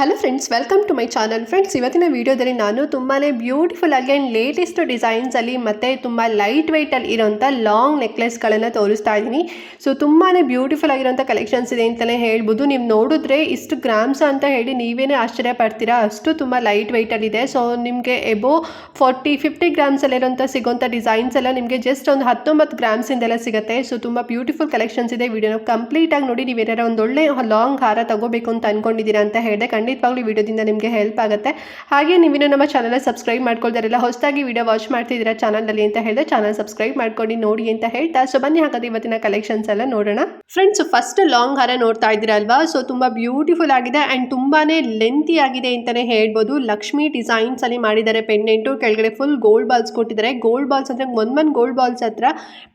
Hello friends welcome to my channel friends ಇವತ್ತಿನ ವಿಡಿಯೋದಲ್ಲಿ ನಾನು ತುಂಬಾ ಬ್ಯೂಟಿಫುಲ್ ಆಗಿ ಆ್ಯಂಡ್ ಲೇಟೆಸ್ಟ್ ಡಿಸೈನ್ಸಲ್ಲಿ ಮತ್ತು ತುಂಬ ಲೈಟ್ ವೆಯ್ಟಲ್ಲಿ ಇರೋಂಥ ಲಾಂಗ್ ನೆಕ್ಲೆಸ್ಗಳನ್ನು ತೋರಿಸ್ತಾ ಇದ್ದೀನಿ. ಸೊ ತುಂಬಾ ಬ್ಯೂಟಿಫುಲ್ ಆಗಿರೋಂಥ ಕಲೆಕ್ಷನ್ಸ್ ಇದೆ ಅಂತಲೇ ಹೇಳ್ಬೋದು. ನೀವು ನೋಡಿದ್ರೆ ಇಷ್ಟು ಗ್ರಾಮ್ಸ್ ಅಂತ ಹೇಳಿ ನೀವೇನೇ ಆಶ್ಚರ್ಯ ಪಡ್ತೀರಾ? ಅಷ್ಟು ತುಂಬ ಲೈಟ್ ವೆಯ್ಟಲ್ಲಿದೆ ಸೊ ನಿಮಗೆ ಎಬೋ ಫಾರ್ಟಿ ಫಿಫ್ಟಿ ಗ್ರಾಮ್ಸಲ್ಲಿರೋಂಥ ಸಿಗೋಂಥ ಡಿಸೈನ್ಸ್ ಎಲ್ಲ ನಿಮಗೆ ಜಸ್ಟ್ ಒಂದು ಹತ್ತೊಂಬತ್ತು ಗ್ರಾಮ್ಸಿಂದೆಲ್ಲ ಸಿಗುತ್ತೆ. ಸೊ ತುಂಬ ಬ್ಯೂಟಿಫುಲ್ ಕಲೆಕ್ಷನ್ಸ್ ಇದೆ. ವೀಡಿಯೋನ ಕಂಪ್ಲೀಟಾಗಿ ನೋಡಿ, ನೀವು ಏನಾರ ಒಂದು ಒಳ್ಳೆ ಲಾಂಗ್ ಹಾರ ತಗೋಬೇಕು ಅಂತ ಅಂದ್ಕೊಂಡಿದ್ದೀರಾ ಅಂತ ಹೇಳಿದೆ ಖಂಡಿತವಾಗ್ಲೂ ವಿಡಿಯೋದಿಂದ ನಿಮಗೆ ಹೆಲ್ಪ್ ಆಗುತ್ತೆ. ಹಾಗೆ ನೀವಿನ್ನು ನಮ್ಮ ಚಾನಲ್ ಸಬ್ಸ್ಕ್ರೈಬ್ ಮಾಡ್ಕೊಳ್ತಾರಿಲ್ಲ ಹೊಸದಾಗಿ ವಿಡಿಯೋ ವಾಚ್ ಮಾಡ್ತಿದ್ದೀರಾ ಚಾನಲಲ್ಲಿ ಅಂತ ಹೇಳಿದ್ರೆ ಚಾನಲ್ ಸಬ್ಸ್ಕ್ರೈಬ್ ಮಾಡ್ಕೊಂಡು ನೋಡಿ ಅಂತ ಹೇಳ್ತಾ. ಸೊ ಬನ್ನಿ ಹಾಗಾದ್ರೆ ಇವತ್ತಿನ ಕಲೆಕ್ಷನ್ಸ್ ಎಲ್ಲ ನೋಡೋಣ. ಫ್ರೆಂಡ್ಸ್ ಫಸ್ಟ್ ಲಾಂಗ್ ಹಾರ ನೋಡ್ತಾ ಇದ್ದೀರಾ ಅಲ್ವಾ? ಸೊ ತುಂಬ ಬ್ಯೂಟಿಫುಲ್ ಆಗಿದೆ ಆ್ಯಂಡ್ ತುಂಬಾನೇ ಲೆಂತಿ ಆಗಿದೆ ಅಂತಲೇ ಹೇಳ್ಬೋದು. ಲಕ್ಷ್ಮಿ ಡಿಸೈನ್ಸ್ ಅಲ್ಲಿ ಮಾಡಿದ್ದಾರೆ ಪೆಂಡೆಂಟು ಕೆಳಗಡೆ ಫುಲ್ ಗೋಲ್ಡ್ ಬಾಲ್ಸ್ ಕೊಟ್ಟಿದ್ದಾರೆ. ಗೋಲ್ಡ್ ಬಾಲ್ಸ್ ಅಂದರೆ ಒಂದ್ ಒಂದ್ ಗೋಲ್ಡ್ ಬಾಲ್ಸ್ ಹತ್ರ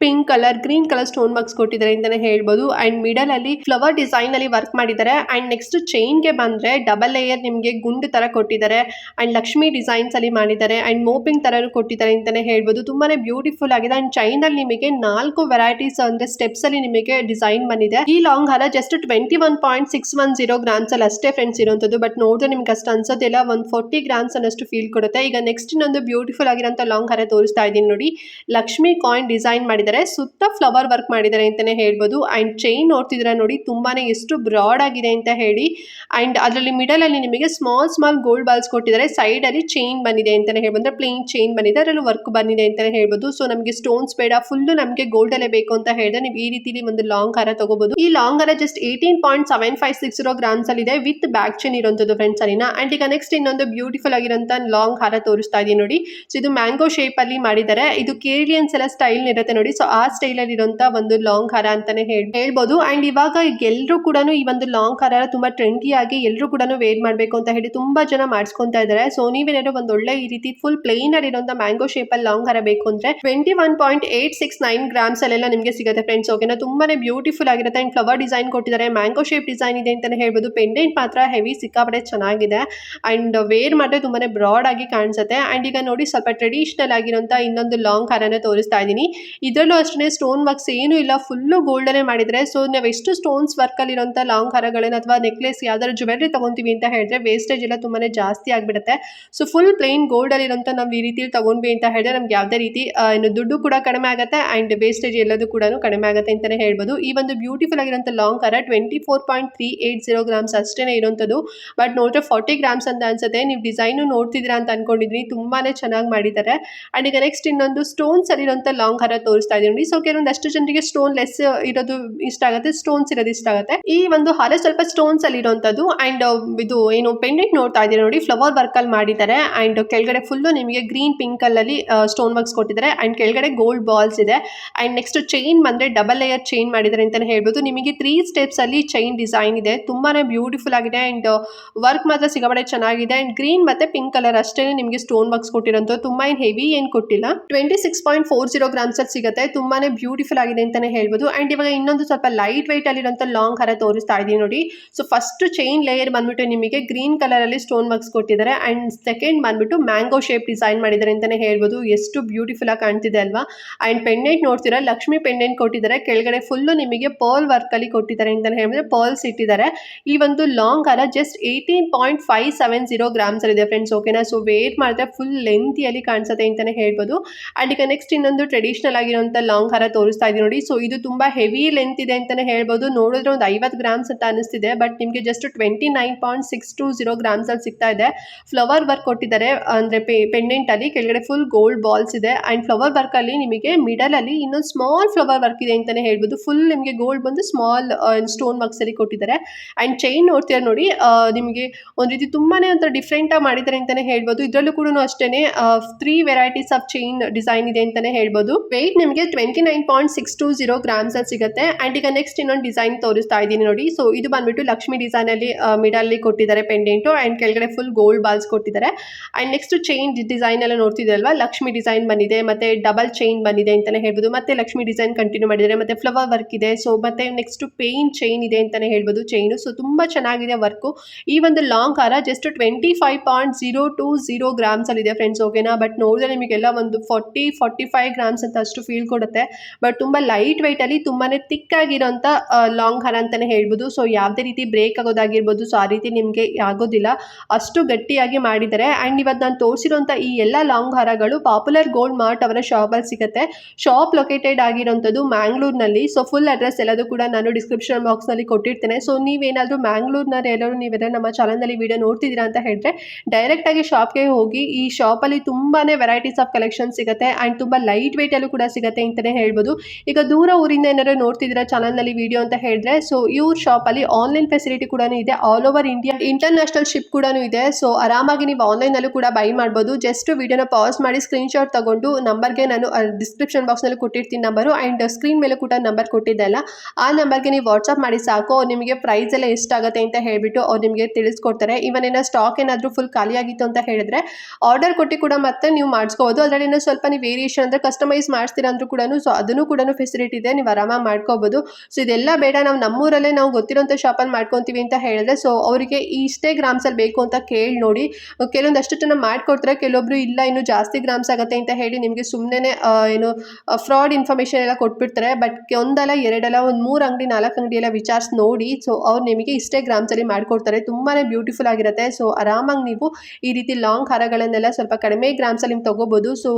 pink colour green colour stone marks ಕೊಟ್ಟಿದ್ದಾರೆ ಅಂತಲೇ ಹೇಳ್ಬೋದು. ಆ್ಯಂಡ್ ಮಿಡಲ್ ಅಲ್ಲಿ ಫ್ಲವರ್ ಡಿಸೈನ್ ಅಲ್ಲಿ ವರ್ಕ್ ಮಾಡಿದ್ದಾರೆ. ಆ್ಯಂಡ್ ನೆಕ್ಸ್ಟ್ ಚೈನ್ಗೆ ಬಂದರೆ ಡಬಲ್ ಲೇಯರ್ ನಿಮಗೆ ಗುಂಡು ಥರ ಕೊಟ್ಟಿದ್ದಾರೆ ಆ್ಯಂಡ್ ಲಕ್ಷ್ಮಿ ಡಿಸೈನ್ಸ್ ಅಲ್ಲಿ ಮಾಡಿದ್ದಾರೆ ಆ್ಯಂಡ್ ಮೋಪಿಂಗ್ ಥರ ಕೊಟ್ಟಿದ್ದಾರೆ ಅಂತಲೇ ಹೇಳ್ಬೋದು. ತುಂಬಾನೇ ಬ್ಯೂಟಿಫುಲ್ ಆಗಿದೆ ಆ್ಯಂಡ್ ಚೈನಲ್ಲಿ ನಿಮಗೆ ನಾಲ್ಕು ವೆರೈಟೀಸ್ ಅಂದರೆ ಸ್ಟೆಪ್ಸ್ ಅಲ್ಲಿ ನಿಮಗೆ ಡಿಸೈನ್ ಬಂದಿದೆ. ಈ ಲಾಂಗ್ ಹಾರ just twenty one point six one zero grams ಅಲ್ಲಿ ಅಷ್ಟೇ ಫ್ರೆಂಡ್ಸ್ ಇರುವಂಥದ್ದು ಬಟ್ ನೋಡಿದ್ರೆ ನಿಮ್ಗೆ ಅಷ್ಟು ಅನ್ಸೋದಿಲ್ಲ ಒಂದು ಫೋರ್ಟಿ ಗ್ರಾಮ್ಸ್ ಅನ್ನಷ್ಟು ಫೀಲ್ ಕೊಡುತ್ತೆ. ಈಗ ನೆಕ್ಸ್ಟ್ ಇನ್ನೊಂದು ಬ್ಯೂಟಿಫುಲ್ ಆಗಿರೋಂಥ ಲಾಂಗ್ ಹಾರ ತೋರಿಸ್ತಾ ಇದ್ದೀನಿ ನೋಡಿ. ಲಕ್ಷ್ಮಿ ಕಾಯಿನ್ ಡಿಸೈನ್ ಮಾಡಿದ್ದಾರೆ. ಸುತ್ತ ಫ್ಲವರ್ ವರ್ಕ್ ಮಾಡಿದ್ದಾರೆ ಅಂತಾನೆ ಹೇಳ್ಬೋದು. ಆ್ಯಂಡ್ ಚೈನ್ ನೋಡ್ತಿದ್ರೆ ನೋಡಿ, ತುಂಬಾನೇ ಎಷ್ಟು ಬ್ರಾಡ್ ಆಗಿದೆ ಅಂತ ಹೇಳಿ. ಆ್ಯಂಡ್ ಅದರಲ್ಲಿ ಮಿಡಲ್ ಅಲ್ಲಿ ನಿಮಗೆ ಸ್ಮಾಲ್ ಸ್ಮಾಲ್ ಗೋಲ್ಡ್ ಬಾಲ್ಸ್ ಕೊಟ್ಟಿದ್ದಾರೆ. ಸೈಡ್ ಅಲ್ಲಿ ಚೈನ್ ಬಂದಿದೆ ಅಂತಾನೆ ಹೇಳ್ಬೋದು. ಪ್ಲೇನ್ ಚೈನ್ ಬಂದಿದೆ. ಅದರಲ್ಲೂ ವರ್ಕ್ ಬಂದಿದೆ ಅಂತಾನೆ ಹೇಳ್ಬೋದು. ಸೊ ನಮಗೆ ಸ್ಟೋನ್ಸ್ ಬೇಡ. ಫುಲ್ ನಮಗೆ ಗೋಲ್ಡ್ ಅಲ್ಲೇ ಬೇಕು ಅಂತ ಹೇಳಿದ್ರೆ ನೀವು ಈ ರೀತಿಲಿ ಒಂದು ಲಾಂಗ್ ಹಾರ ತಗೋಬಹುದು ಈ ಲಾಂಗ್ ಹಾರ just eighteen point seven five six ಇರೋ ಗ್ರಾಮ್ಸ್ ಅಲ್ಲಿ ಇದೆ ವಿತ್ ಬ್ಯಾಕ್ ಚೈನ್ ಇರುವಂತದ್ದು ಫ್ರೆಂಡ್ಸ್ ಅಲ್ಲಿನ ಅಂಡ್ ಈಗ ನೆಕ್ಸ್ಟ್ ಇನ್ನೊಂದು ಬ್ಯೂಟಿಫುಲ್ ಆಗಿರೋಂಥ ಲಾಂಗ್ ಹಾರ ತೋರಿಸ್ತಾ ಇದೀನಿ ನೋಡಿ. ಸೊ ಇದು ಮ್ಯಾಂಗೋ ಶೇಪ್ ಅಲ್ಲಿ ಮಾಡಿದ್ದಾರೆ. ಇದು ಕೇರಿಯನ್ಸ್ ಎಲ್ಲ ಸ್ಟೈಲ್ ಇರುತ್ತೆ ನೋಡಿ. ಸೊ ಆ ಸ್ಟೈಲ್ ಅಲ್ಲಿ ಇರುವಂತ ಒಂದು ಲಾಂಗ್ ಹಾರ ಅಂತಾನೆ ಹೇಳ್- ಹೇಳ್ಬೋದು. ಅಂಡ್ ಇವಾಗ ಎಲ್ಲರೂ ಕೂಡ ಈ ಒಂದು ಲಾಂಗ್ ಹಾರ ತುಂಬಾ ಟ್ರೆಂಡಿ ಆಗಿ ಎಲ್ಲರೂ ಕೂಡ ವೇರ್ ಮಾಡಬೇಕು ಅಂತ ಹೇಳಿ ತುಂಬಾ ಜನ ಮಾಡಿಸ್ಕೊತಾ ಇದ್ದಾರೆ ಸೊ ನೀವೇನಾದ್ರು ಒಂದು ಒಳ್ಳೆ ಈ ರೀತಿ ಫುಲ್ ಪ್ಲೇನ್ ಅಲ್ಲಿ ಮ್ಯಾಂಗೋ ಶೇಪ್ ಅಲ್ಲಿ ಲಾಂಗ್ ಹಾರ ಬೇಕು ಅಂದ್ರೆ twenty one point eight six nine grams ಅಲ್ಲೆಲ್ಲ ನಿಮಗೆ ಸಿಗುತ್ತೆ ಫ್ರೆಂಡ್ಸ್ ಓಕೆನಾ ತುಂಬಾನೇ ಬ್ಯೂಟಿಫುಲ್ ಆಗಿರುತ್ತೆ. ಅಂಡ್ ಫ್ಲವರ್ ಡಿಸೈನ್ ಕೊಟ್ಟಿದ್ದಾರೆ. ಮ್ಯಾಂಗೋ ಶೇಪ್ ಡಿಸೈನ್ ಇದೆ ಅಂತಾನೆ ಹೇಳ್ಬೋದು. ಪೆಂಡೆಂಟ್ ಮಾತ್ರ ಹೆವಿ ಸಿಕ್ಕಾಪಡೆ ಚೆನ್ನಾಗಿದೆ. ಅಂಡ್ ವೇರ್ ಮಾಡಿದ್ರೆ ತುಂಬಾನೇ ಬ್ರಾಡ್ ಆಗಿ ಕಾಣಿಸುತ್ತೆ. ಅಂಡ್ ಈಗ ನೋಡಿ ಸ್ವಲ್ಪ ಟ್ರೆಡಿಷನಲ್ ಆಗಿರೋಂಥ ಇನ್ನೊಂದು ಲಾಂಗ್ ಹಾರನ ತೋರಿಸ್ತಾ ಇದ್ದೀನಿ. ಇದರಲ್ಲೂ ಅಷ್ಟೇ ಸ್ಟೋನ್ ವರ್ಕ್ಸ್ ಏನು ಇಲ್ಲ. ಫುಲ್ಲು ಗೋಲ್ಡನೇ ಮಾಡಿದ್ರೆ. ಸೊ ನಾವು ಎಷ್ಟು ಸ್ಟೋನ್ಸ್ ವರ್ಕ್ ಅಲ್ಲಿ ಇರುವಂತ ಲಾಂಗ್ ಹಾರಗಳನ್ನ ಅಥವಾ ನೆಕ್ಲೆಸ್ ಯಾವ್ದಾದ್ರು ಜ್ಯುವೆಲ್ರಿ ತಗೊಂತೀವಿ ಅಂತ ಹೇಳಿದ್ರೆ ವೇಸ್ಟೇಜ್ ಎಲ್ಲ ತುಂಬಾನೇ ಜಾಸ್ತಿ ಆಗಿಬಿಡುತ್ತೆ. ಸೊ ಫುಲ್ ಪ್ಲೇನ್ ಗೋಲ್ಡ್ ಇರುವಂತ ನಾವು ಈ ರೀತಿ ತಗೊಂಡ್ವಿ ಅಂತ ಹೇಳಿದ್ರೆ ನಮ್ಗೆ ಯಾವುದೇ ರೀತಿ ಏನು ದುಡ್ಡು ಕೂಡ ಕಡಿಮೆ ಆಗುತ್ತೆ ಅಂಡ್ ವೇಸ್ಟೇಜ್ ಎಲ್ಲದೂ ಕೂಡ ಕಡಿಮೆ ಆಗುತ್ತೆ ಅಂತಾನೆ ಹೇಳ್ಬೋದು. ಈ ಒಂದು ಬ್ಯೂಟಿಫುಲ್ ಆಗಿರೋಂಥ ಲಾಂಗ್ ಕರ twenty four point three eight zero grams ಅಷ್ಟೇ ಇರೋಂಥದ್ದು ಬಟ್ ನೋಡಿದ್ರೆ ಫಾರ್ಟಿ ಗ್ರಾಮ್ಸ್ ಅಂತ ಅನ್ಸುತ್ತೆ. ನೀವು ಡಿಸೈನು ನೋಡ್ತಿದ್ದೀರಾ ಅಂತ ಅನ್ಕೊಂಡಿದ್ರಿ ತುಂಬಾನೇ ಚೆನ್ನಾಗಿ ಮಾಡಿದ್ದಾರೆ. ಅಂಡ್ ಈಗ ನೆಕ್ಸ್ಟ್ ಇನ್ನೊಂದು ಸ್ಟೋನ್ಸ್ ಅಲ್ಲಿರೋಂಥ ಲಾಂಗ್ ಹಾರ ತೋರಿಸ್ತಾ ಇದೀನಿ ನೋಡಿ ಸೊ ಕೆಲವೊಂದಷ್ಟು ಜನರಿಗೆ ಸ್ಟೋನ್ ಲೆಸ್ ಇರೋದು ಇಷ್ಟ ಆಗುತ್ತೆ ಸ್ಟೋನ್ಸ್ ಇರೋದು ಇಷ್ಟ ಆಗುತ್ತೆ. ಈ ಒಂದು ಹರ ಸ್ವಲ್ಪ ಸ್ಟೋನ್ಸ್ ಅಲ್ಲಿ ಇರುವಂತದ್ದು. ಅಂಡ್ ಇದು ಏನು ಪೆಂಡೆಂಟ್ ನೋಡ್ತಾ ಇದ್ದೀರಾ ನೋಡಿ ಫ್ಲವರ್ ವರ್ಕ್ ಅಲ್ಲಿ ಮಾಡಿದ್ದಾರೆ ಅಂಡ್ ಕೆಳಗಡೆ ಫುಲ್ಲು ನಿಮಗೆ ಗ್ರೀನ್ ಪಿಂಕ್ ಅಲ್ಲಿ ಸ್ಟೋನ್ ವರ್ಕ್ಸ್ ಕೊಟ್ಟಿದ್ದಾರೆ ಅಂಡ್ ಕೆಳಗಡೆ ಗೋಲ್ಡ್ ಬಾಲ್ಸ್ ಇದೆ ಅಂಡ್ ನೆಕ್ಸ್ಟ್ ಚೈನ್ ಬಂದ್ರೆ ಡಬಲ್ ಲೇಯರ್ ಚೈನ್ ಮಾಡಿದ್ದಾರೆ ಅಂತಲೇ ಹೇಳ್ಬೋದು. ನಿಮಗೆ ತ್ರೀ ಸ್ಟೆಪ್ಸ್ ಅಲ್ಲಿ ಚೈನ್ ಡಿಸೈನ್ ಇದೆ. ತುಂಬಾನೇ ಬ್ಯೂಟಿಫುಲ್ ಆಗಿದೆ ಅಂಡ್ ವರ್ಕ್ ಮಾತ್ರ ಸಿಗಬಡೆ ಚೆನ್ನಾಗಿದೆ ಅಂಡ್ ಗ್ರೀನ್ ಮತ್ತೆ ಪಿಂಕ್ ಕಲರ್ ಅಷ್ಟೇ ನಿಮಗೆ ಸ್ಟೋನ್ ವರ್ಕ್ಸ್ ಕೊಟ್ಟಿರೋಂಥ ತುಂಬಾ ಹೆವಿ ಏನು ಕೊಟ್ಟಿಲ್ಲ. Twenty six point four zero grams ಅಲ್ಲಿ ಸಿಗುತ್ತೆ. ತುಂಬಾನೇ ಬ್ಯೂಟಿಫುಲ್ ಆಗಿದೆ ಅಂತಾನೆ ಹೇಳ್ಬೋದು. ಅಂಡ್ ಇವಾಗ ಇನ್ನೊಂದು ಸ್ವಲ್ಪ ಲೈಟ್ ವೈಟ್ ಅಲ್ಲಿರೋ ಲಾಂಗ್ ಹರ ತೋರಿಸ್ತಾ ಇದೀನಿ ನೋಡಿ. ಸೊ ಫಸ್ಟ್ ಚೈನ್ ಲೇಯರ್ ಬಂದ್ಬಿಟ್ಟು ನಿಮಗೆ ಗ್ರೀನ್ ಕಲರ್ ಅಲ್ಲಿ ಸ್ಟೋನ್ ವರ್ಕ್ಸ್ ಕೊಟ್ಟಿದ್ದಾರೆ. ಅಂಡ್ ಸೆಕೆಂಡ್ ಬಂದ್ಬಿಟ್ಟು ಮ್ಯಾಂಗೋ ಶೇಪ್ ಡಿಸೈನ್ ಮಾಡಿದ್ದಾರೆ ಅಂತಾನೆ ಹೇಳ್ಬೋದು. ಎಷ್ಟು ಬ್ಯೂಟಿಫುಲ್ ಆಗಿ ಕಾಣ್ತಿದೆ ಅಲ್ವಾ? ಅಂಡ್ ಪೆಂಡೆಂಟ್ ನೋಡ್ತೀರಾ? ಲಕ್ಷ್ಮಿ ಪೆಂಡೆಂಟ್ ಕೊಟ್ಟಿದ್ದಾರೆ. ಕೆಳಗಡೆ ಫುಲ್ಲು ನಿಮಗೆ ಪರ್ಲ್ ವರ್ಕ್ ಅಲ್ಲಿ ಕೊಟ್ಟಿದ್ದಾರೆ ಅಂತಾನೆ ಹೇಳಿದ್ರೆ ಪರ್ಲ್ಸ್ ಇಟ್ಟಿದ್ದಾರೆ. ಈ ಒಂದು ಲಾಂಗ್ ಹಾರ just eighteen point five seven zero grams ಅಲ್ಲಿ ಇದೆ ಫ್ರೆಂಡ್ಸ್ ಓಕೆನಾ ಸೊ ವೇಟ್ ಮಾಡಿದ್ರೆ ಫುಲ್ ಲೆಂತಿಯಲ್ಲಿ ಕಾಣಿಸುತ್ತೆ ಅಂತಾನೆ ಹೇಳ್ಬೋದು. ಅಂಡ್ ಈಗ ನೆಕ್ಸ್ಟ್ ಇನ್ನೊಂದು ಟ್ರೆಡಿಷನಲ್ ಆಗಿರುವಂಥ ಲಾಂಗ್ ಹಾರ ತೋರಿಸ್ತಾ ಇದೀನಿ ನೋಡಿ. ಸೊ ಇದು ತುಂಬಾ ಹೆವಿ ಲೆಂತ್ ಇದೆ ಅಂತಾನೆ ಹೇಳ್ಬೋದು. ನೋಡಿದ್ರೆ ಒಂದು ಐವತ್ತು ಗ್ರಾಮ್ಸ್ ಅಂತ ಅನಿಸ್ತಿದೆ. ಬಟ್ ನಿಮಗೆ just twenty nine six two zero grams ಅಲ್ಲಿ ಸಿಗ್ತಾ ಇದೆ. ಫ್ಲವರ್ ವರ್ಕ್ ಕೊಟ್ಟಿದ್ದಾರೆ, ಅಂದ್ರೆ ಪೆಂಡೆಂಟ್ ಅಲ್ಲಿ, ಕೆಳಗಡೆ ಫುಲ್ ಗೋಲ್ಡ್ ಬಾಲ್ಸ್ ಇದೆ. ಅಂಡ್ ಫ್ಲವರ್ ವರ್ಕ್ ಅಲ್ಲಿ ನಿಮಗೆ ಮಿಡಲ್ ಅಲ್ಲಿ ಇನ್ನೊಂದು ಸ್ಮಾಲ್ ಫ್ಲವರ್ ವರ್ಕ್ ಇದೆ ಅಂತಾನೆ ಹೇಳ್ಬೋದು. ಫುಲ್ ನಿಮಗೆ ಗೋಲ್ಡ್ ಬಂದು ಸ್ಮಾಲ್ ಸ್ಟೋನ್ ವರ್ಕ್ಸ್ ಅಲ್ಲಿ ಕೊಟ್ಟಿದ್ದಾರೆ. ಅಂಡ್ ಚೈನ್ ನೋಡ್ತೀರಾ ನೋಡಿ ನಿಮಗೆ ಒಂದು ರೀತಿ ತುಂಬಾನೇ ಒಂಥರ ಡಿಫ್ರೆಂಟ್ ಆಗಿ ಮಾಡಿದ್ದಾರೆ ಅಂತಾನೆ ಹೇಳ್ಬೋದು. ಇದರಲ್ಲೂ ಕೂಡ ಅಷ್ಟೇನೆ three varieties of chain design ಇದೆ ಅಂತಾನೆ ಹೇಳ್ಬೋದು. ವೆಯ್ಟ್ ನಿಮಗೆ twenty nine point six two zero grams ಅಲ್ಲಿ ಸಿಗುತ್ತೆ. ಅಂಡ್ ಈಗ ನೆಕ್ಸ್ಟ್ ಇನ್ನೊಂದು ಡಿಸೈನ್ ತೋರಿಸ್ತಾ ಇದ್ದೀನಿ ನೋಡಿ. ಸೊ ಇದು ಬಂದ್ಬಿಟ್ಟು ಲಕ್ಷ್ಮಿ ಡಿಸೈನ್ ಅಲ್ಲಿ ಮಿಡಲ್ ಅಲ್ಲಿ ಕೊಟ್ಟಿದ್ದಾರೆ ಪೆಂಡೆಂಟು ಅಂಡ್ ಕೆಳಗಡೆ ಫುಲ್ ಗೋಲ್ಡ್ ಬಾಲ್ಸ್ ಕೊಟ್ಟಿದ್ದಾರೆ. ಅಂಡ್ ನೆಕ್ಸ್ಟ್ ಚೈನ್ ಡಿಸೈನ್ ಎಲ್ಲ ನೋಡ್ತಿದ್ರಲ್ವಾ ಲಕ್ಷ್ಮಿ ಡಿಸೈನ್ ಬಂದಿದೆ, ಮತ್ತೆ ಡಬಲ್ ಚೈನ್ ಬಂದಿದೆ ಅಂತಾನೆ ಹೇಳ್ಬೋದು. ಮತ್ತೆ ಲಕ್ಷ್ಮಿ ಡಿಸೈನ್ ಕಂಟಿನ್ಯೂ ಮಾಡಿದ್ದಾರೆ, ಮತ್ತೆ ಫ್ಲವರ್ ವರ್ಕ್ ಇದೆ. ಸೊ ಮತ್ತೆ ನೆಕ್ಸ್ಟ್ ಪೇನ್ ಚೈನ್ ಇದೆ ಅಂತಾನೆ ಹೇಳ್ಬೋದು ಚೈನು ಸೊ ತುಂಬಾ ಚೆನ್ನಾಗಿದೆ ವರ್ಕು ಈ ಒಂದು ಲಾಂಗ್ ಹಾರ just twenty five point zero two zero grams ಅಲ್ಲಿ ಇದೆ ಫ್ರೆಂಡ್ಸ್ ಓಕೆನಾ ಬಟ್ ನೋಡಿದ್ರೆ ನಿಮಗೆಲ್ಲ ಒಂದು ಫಾರ್ಟಿ ಫಾರ್ಟಿ ಫೈವ್ ಗ್ರಾಮ್ಸ್ ಅಂತ ಅಷ್ಟು ಫೀಲ್ ಕೊಡುತ್ತೆ. ಬಟ್ ತುಂಬಾ ಲೈಟ್ ವೆಯ್ಟಲ್ಲಿ ಅಲ್ಲಿ ತುಂಬಾನೇ ತಿಕ್ ಆಗಿರೋಂಥ ಲಾಂಗ್ ಹಾರ ಅಂತಾನೆ ಹೇಳ್ಬೋದು. ಸೊ ಯಾವುದೇ ರೀತಿ ಬ್ರೇಕ್ ಆಗೋದಾಗಿರ್ಬೋದು ಸೊ ಆ ರೀತಿ ನಿಮಗೆ ಆಗೋದಿಲ್ಲ. ಅಷ್ಟು ಗಟ್ಟಿಯಾಗಿ ಮಾಡಿದ್ದಾರೆ ಆ್ಯಂಡ್ ಇವತ್ತು ನಾನು ತೋರಿಸಿರೋಂಥ ಈ ಎಲ್ಲ ಲಾಂಗ್ ಹಾರಗಳು ಪಾಪ್ಯುಲರ್ ಗೋಲ್ಡ್ ಮಾರ್ಟ್ ಅವರ ಶಾಪಲ್ಲಿ ಸಿಗುತ್ತೆ. ಶಾಪ್ ಲೊಕೇಟೆಡ್ ಆಗಿರೋಂಥದ್ದು ಮ್ಯಾಂಗ್ಳೂರ್ನಲ್ಲಿ ಸೊ ಫುಲ್ ಅಡ್ರೆಸ್ ಎಲ್ಲದೂ ಕೂಡ ನಾನು ಡಿಸ್ಕ್ರಿಪ್ಷನ್ ಬಾಕ್ಸ್ನಲ್ಲಿ ಕೊಟ್ಟಿರ್ತೇನೆ. ಸೊ ನೀವೇನಾದರೂ ಮ್ಯಾಂಗ್ಳೂರ್ನಲ್ಲಿ ಎಲ್ಲರೂ ನೀವೆಲ್ಲ ನಮ್ಮ ಚಾನಲ್ನಲ್ಲಿ ವೀಡಿಯೋ ನೋಡ್ತಿದ್ದೀರಾ ಅಂತ ಹೇಳಿದ್ರೆ ಡೈರೆಕ್ಟಾಗಿ ಶಾಪ್ಗೆ ಹೋಗಿ ಈ ಶಾಪಲ್ಲಿ ತುಂಬಾ ವೆರೈಟೀಸ್ ಆಫ್ ಕಲೆಕ್ಷನ್ ಸಿಗುತ್ತೆ ಆ್ಯಂಡ್ ತುಂಬ ಲೈಟ್ ವೆಯ್ಟಲ್ಲೂ ಕೂಡ ಸಿಗುತ್ತೆ ಅಂತಲೇ ಹೇಳ್ಬೋದು. ಈಗ ದೂರ ಊರಿಂದ ಏನಾದರೂ ನೋಡ್ತಿದ್ದೀರಾ ಚಾನಲ್ನಲ್ಲಿ ವೀಡಿಯೋ ಅಂತ ಹೇಳಿದ್ರೆ ಸೊ ಇವ್ರ ಶಾಪಲ್ಲಿ ಆನ್ಲೈನ್ ಫೆಸಿಲಿಟಿ ಕೂಡ ಇದೆ. All over India international ship ಕೂಡ ಇದೆ. ಸೊ ಆರಾಮಾಗಿ ನೀವು ಆನ್ಲೈನಲ್ಲೂ ಕೂಡ ಬೈ ಮಾಡ್ಬೋದು. ಜಸ್ಟ್ ವಿಡಿಯೋನ ಪಾಸ್ ಮಾಡಿ ಸ್ಕ್ರೀನ್ ಶಾಟ್ ತಗೊಂಡು ನಂಬರ್ಗೆ ನಾನು ಡಿಸ್ಕ್ರಿಪ್ಷನ್ ಬಾಕ್ಸ್ನಲ್ಲಿ ಕೊಟ್ಟಿರ್ತೀನಿ ನಂಬರು ಆ್ಯಂಡ್ ಸ್ಕ್ರೀನ್ ಮೇಲೆ ಕೂಡ ನಂಬರ್ ಕೊಟ್ಟಿದ್ದೆಲ್ಲ ಆ ನಂಬರ್ಗೆ ನೀವು ವಾಟ್ಸಪ್ ಮಾಡಿ ಸಾಕು. ಅವ್ರು ನಿಮಗೆ ಪ್ರೈಸ್ ಎಲ್ಲ ಎಷ್ಟಾಗುತ್ತೆ ಅಂತ ಹೇಳಿಬಿಟ್ಟು ಅವ್ರು ನಿಮಗೆ ತಿಳಿಸ್ಕೊಡ್ತಾರೆ. ಇವನ್ ಏನೋ ಸ್ಟಾಕ್ ಏನಾದರೂ ಫುಲ್ ಖಾಲಿಯಾಗಿತ್ತು ಅಂತ ಹೇಳಿದ್ರೆ ಆರ್ಡರ್ ಕೊಟ್ಟು ಕೂಡ ಮತ್ತೆ ನೀವು ಮಾಡಿಸ್ಕೋಬೋದು. ಅದರಲ್ಲಿ ಇನ್ನೂ ಸ್ವಲ್ಪ ನೀವು ವೇರಿಯೇಷನ್ ಅಂದರೆ ಕಸ್ಟಮೈಸ್ ಮಾಡಿಸ್ತೀರಾ ಅಂದ್ರೂ ಕೂಡ ಸೊ ಅದನ್ನು ಕೂಡ ಫೆಸಿಲಿಟಿ ಇದೆ. ನೀವು ಆರಾಮಾಗಿ ಮಾಡ್ಕೋಬೋದು. ಸೊ ಇದೆಲ್ಲ ಬೇಡ. ನಾವು ನಮ್ಮೂರಲ್ಲೇ ನಾವು ಗೊತ್ತಿರೋಂಥ ಶಾಪಲ್ಲಿ ಮಾಡ್ಕೊತೀವಿ ಅಂತ ಹೇಳಿದ್ರೆ. ಸೊ ಅವರಿಗೆ ಇಷ್ಟೇ ಗ್ರಾಮ್ಸಲ್ಲಿ ಬೇಕು ಅಂತ ಕೇಳಿ ನೋಡಿ. ಕೆಲವೊಂದಷ್ಟು ಜನ ಮಾಡ್ಕೊಡ್ತಾರೆ, ಕೆಲವೊಬ್ರು ಇಲ್ಲ, ಇನ್ನು ಜಾಸ್ತಿ ಗ್ರಾಮ್ಸ್ ಆಗುತ್ತೆ ಅಂತ ಹೇಳಿ ನಿಮಗೆ ಸುಮ್ಮನೆ ಏನು ಫ್ರಾಡ್ ಇನ್ಫಾರ್ಮೇಷನ್ ಎಲ್ಲ ಕೊಟ್ಬಿಡ್ತಾರೆ. ಬಟ್ ಒಂದಲ್ಲ, ಎರಡಲ್ಲ, ಒಂದು ಮೂರು ಅಂಗಡಿ, ನಾಲ್ಕು ಅಂಗಡಿ ಎಲ್ಲ ವಿಚಾರಿಸಿ ನೋಡಿ. ಸೊ ಅವ್ರು ನಿಮಗೆ ಇಷ್ಟೇ ಗ್ರಾಮ್ಸಲ್ಲಿ ಮಾಡಿಕೊಡ್ತಾರೆ. ತುಂಬಾ ಬ್ಯೂಟಿಫುಲ್ ಆಗಿರುತ್ತೆ. ಸೊ ಆರಾಮಾಗಿ ನೀವು ಈ ರೀತಿ ಲಾಂಗ್ ಹಾರಗಳನ್ನೆಲ್ಲ ಸ್ವಲ್ಪ ಕಡಿಮೆ ಗ್ರಾಮ್ಸಲ್ಲಿ ನಿಮ್ಗೆ ತೊಗೋಬೋದು. ಸೊ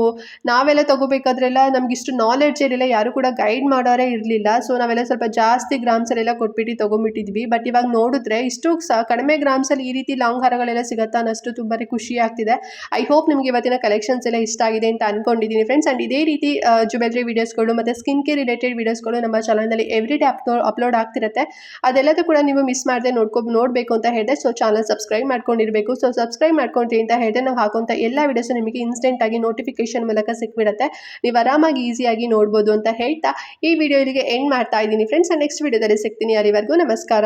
ನಾವೆಲ್ಲ ತೊಗೋಬೇಕಾದ್ರೆಲ್ಲ ನಮ್ಗೆ ಇಷ್ಟು ನಾಲೆಡ್ಜ್ ಇರಲಿಲ್ಲ ಯಾರು ಕೂಡ ಗೈಡ್ ಮಾಡೋರೇ ಇರಲಿಲ್ಲ. ಸೊ ನಾವೆಲ್ಲ ಸ್ವಲ್ಪ ಜಾಸ್ತಿ ಗ್ರಾಮ್ಸಲ್ಲೆಲ್ಲ ಕೊಟ್ಬಿಟ್ಟು ತೊಗೊಂಬಿಟ್ಟಿದ್ವಿ. ಬಟ್ ಇವಾಗ ನೋಡಿದ್ರೆ ಇಷ್ಟು ಸ ಕಡಿಮೆ ಗ್ರಾಮ್ಸಲ್ಲಿ ಈ ರೀತಿ ಲಾಂಗ್ ಹಾರಗಳೆಲ್ಲ ಸಿಗುತ್ತಾ ಅನ್ನಷ್ಟು ತುಂಬಾ ಖುಷಿ ಆಗ್ತಿದೆ. ಐ ಹೋಪ್ ನಿಮಗೆ ಇವತ್ತಿನ ಕಲೆಕ್ಷನ್ಸ್ ಎಲ್ಲ ಇಷ್ಟ ಆಗಿದೆ ಅಂತ ಅನ್ಕೊಂಡಿದ್ದೀನಿ ಫ್ರೆಂಡ್ಸ್ ಆ್ಯಂಡ್ ಇದೇ ರೀತಿ ಜುವೆಲ್ರಿ ವೀಡಿಯೋಸ್ಗಳು ಮತ್ತು ಸ್ಕಿನ್ ಕೇರ್ ರಿಲೇಟೆಡ್ ವೀಡಿಯೋಸ್ಗಳು ನಮ್ಮ ಚಾನಲ್ನಲ್ಲಿ ಎವ್ರಿ ಡೇ ಅಪ್ಲೋ ಅಪ್ಲೋಡ್ ಆಗ್ತಿರುತ್ತೆ. ಅದೆಲ್ಲದೂ ಕೂಡ ನೀವು ಮಿಸ್ ಮಾಡದೆ ನೋಡ್ಕೊ, ನೋಡಬೇಕು ಅಂತ ಹೇಳಿದೆ. ಸೊ ಚಾನಲ್ ಸಬ್ಸ್ಕ್ರೈಬ್ ಮಾಡ್ಕೊಂಡಿರಬೇಕು. ಸೊ ಸಬ್ಸ್ಕ್ರೈಬ್ ಮಾಡ್ಕೊಂಡ್ರಿ ಅಂತ ಹೇಳಿದೆ. ನಾವು ಹಾಕುವಂಥ ಎಲ್ಲ ವೀಡಿಯೋಸು ನಿಮಗೆ ಇನ್ಸ್ಟೆಂಟಾಗಿ ನೋಟಿಫಿಕೇಶನ್ ಮೂಲಕ ಸಿಕ್ಬಿಡುತ್ತೆ. ನೀವು ಆರಾಮಾಗಿ ಈಸಿಯಾಗಿ ನೋಡ್ಬೋದು ಅಂತ ಹೇಳ್ತಾ ಈ ವಿಡಿಯೋ ಇಲ್ಲಿಗೆ ಎಂಡ್ ಮಾಡ್ತಾ ಇದ್ದೀನಿ ಫ್ರೆಂಡ್ಸ್ ನೆಕ್ಸ್ಟ್ ವಿಡಿಯೋದಲ್ಲಿ ಸಿಗ್ತೀನಿ. ಅಲ್ಲಿವರೆಗೂ ನಮಸ್ಕಾರ.